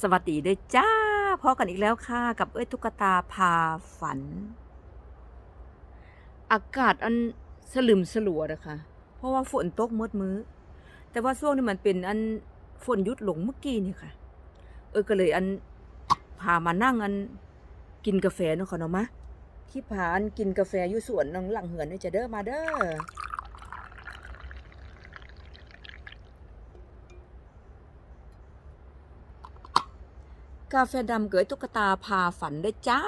สวัสดีด้วยจ้าพอกันอีกแล้วค่ะ กับเอ้ยตุ๊กตาพาฝัน อากาศอันสลึมสลัวนะคะเพราะว่าฝนตกมืดมือ้อ แต่ว่าช่วงนี้มันเป็นอันฝนหยุดหลงเมื่อกี้นี่ค่ะ เออก็เลยอันพามานั่งอันกินกาแฟเนาะค่ะเนาะมะที่พาอันกินกาแฟอยู่สวนนังหลังเหือนนี่จะเด้อมาเด้อ กาแฟดำเกยตุ๊กตาพาฝันได้วยจ้า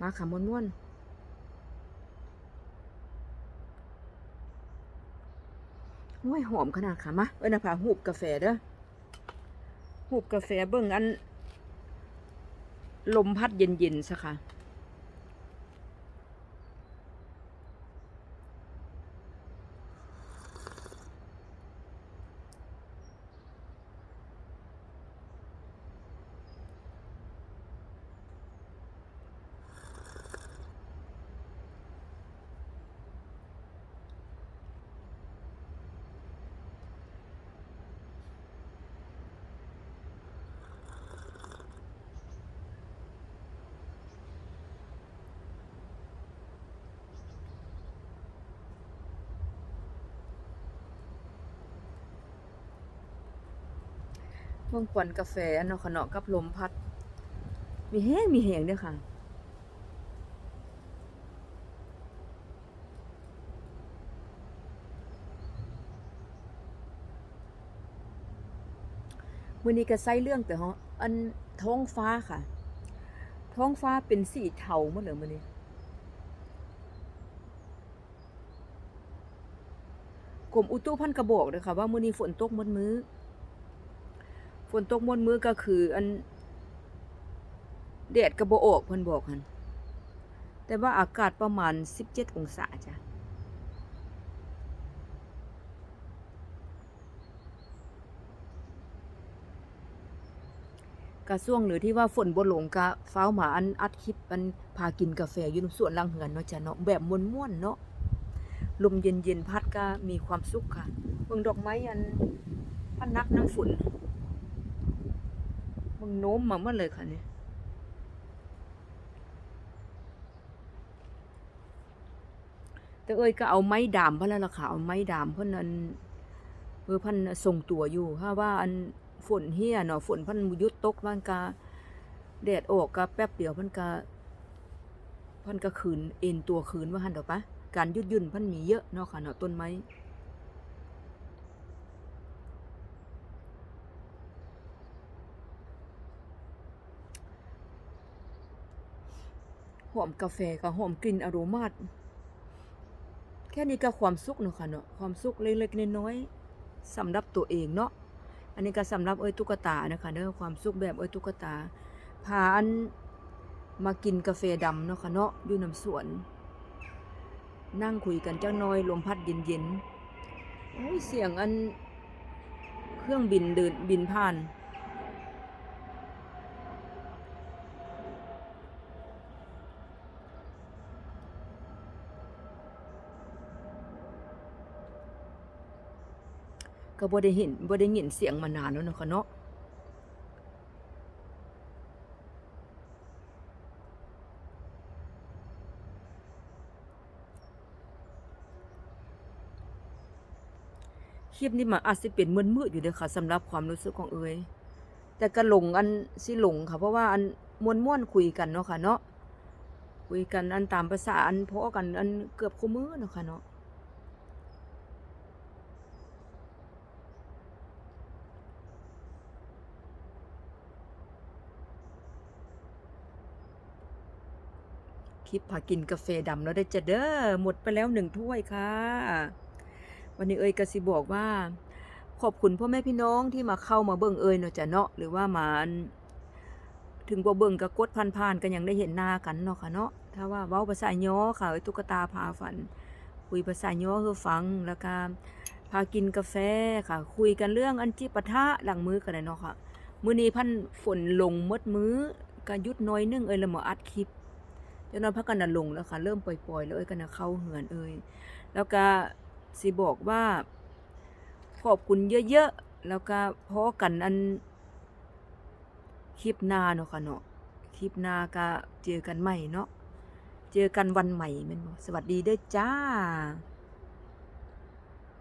มาค่ะม้วนม้วนๆโอ้ยหอมขนาดค่ะ มาเอ้ยนะพาหูบกาแฟเด้อหูบกาแฟเบิ่งอัน ลมพัดเย็นๆซะค่ะ มืองควันกาแฟอันเนาะขะเนาะกับลมพัด มีแห้งมีแหงเด้อค่ะมื้อนี้ก็ใส่เรื่องแต่ฮะอันท้องฟ้าค่ะ ท้องฟ้าเป็นสีเทาหมดเลยมื้อนี้กรมอุตุพันธ์กระบอกเลยค่ะ ว่ามื้อนี้ฝนตกมดมื้อ นตกมดมื้อก็คือ อันแดดก็บ่ออกเพิ่นบอกหันแต่ว่าอากาศประมาณ 17 องศาจ้ะกระช่วงหรือที่ว่าฝนบ่ลงกะฟ้าหมาอันอัดคลิปอันพากินกาแฟอยู่ในสวนลังเฮือนเนาะจ้ะเนาะแบบม่วนๆเนาะลมเย็นๆพัดก็มีความสุขค่ะเบิ่งดอกไม้อันพันนักน้ำฝน โน้มมาหมดเลยค่ะเนี่ยแต่เอ้ยก็เอาไม้ดามเพิ่นแล้วล่ะค่ะเอาไม้ดามเพิ่นนั่นเออพิ่นทรงตัวอยู่ถ้าว่าอันฝนเฮียเนาะฝนพันยุดตกมันก็แดดออกก็แป๊บเดียวพันก็เพันก็คืนเอ็นตัวคืนว่าหั่นดอกปะการยืดยุ่นพันมีเยอะเนาะค่ะเนาะต้นไม้ หอมกาแฟก็หอมกลิ่นอโรมาแค่นี้ก็ความสุขเนาะค่ะเนาะความสุขเล็กๆน้อยๆสำหรับตัวเองเนาะอันนี้ก็สำหรับเอ้ยตุ๊กตานะคะเด้อความสุขแบบเอ้ยตุ๊กตาพาอันมากินกาแฟดำเนาะค่ะเนาะอยู่น้ำสวน นั่งคุยกันจังน้อยลมพัดเย็นๆโอ้ยเสียงอันเครื่องบินเดินบินผ่าน ก็บ่ได้เห็นบ่ได้ยินเสียงมานานแล้วเนาะค่ะเนาะคลิปนี้มันอาจสิเป็นมืดๆอยู่เด้อค่ะสำหรับความรู้สึกของเอ๋ยแต่ก็หลงอันสิหลงค่ะ เพราะว่าอันม่วนคุยกันเนาะค่ะเนาะคุยกันอันตามภาษาอันเพาะกันอันเกือบคู่มือเนาะค่ะเนาะ คลิปพากินกาแฟดำแล้วได้จะเด้อหมดไปแล้วหนึ่งถ้วยค่ะ วันนี้เอ่ยกสิบอกว่า ขอบคุณพ่อแม่พี่น้องที่มาเข้ามาเบิ่งเอ่ยเนาะจ้ะเนาะหรือว่ามาถึงบ่เบิ่งก็กดผ่านๆกันยังได้เห็นหน้ากันเนาะค่ะเนาะถ้าว่าเว้าภาษาย้อค่ะเอ้ยตุ๊กตาพาฝัน คุยภาษาย้อให้ฟังแล้วก็พากินกาแฟค่ะ คุยกันเรื่องอันจิปะทะหลังมือกันเลยเนาะค่ะมื้อนี้พันฝนลงมดมื้อก็ยุดน้อยนึงเอ้ยล้วมาอัดคลิป จนนอนพักกันน่ะลงแล้วค่ะ เริ่มปล่อยๆ แล้วเอ้ยกัน่ะเข้าเหือนเอ้ยแล้วก็สิบอกว่าขอบคุณเยอะๆ แล้วก็พอกันอันคลิปหน้าเนาะค่ะเนาะคลิปหน้าก็เจอกันใหม่เนาะเจอกันวันใหม่แม่นบ่สวัสดีเด้อจ้า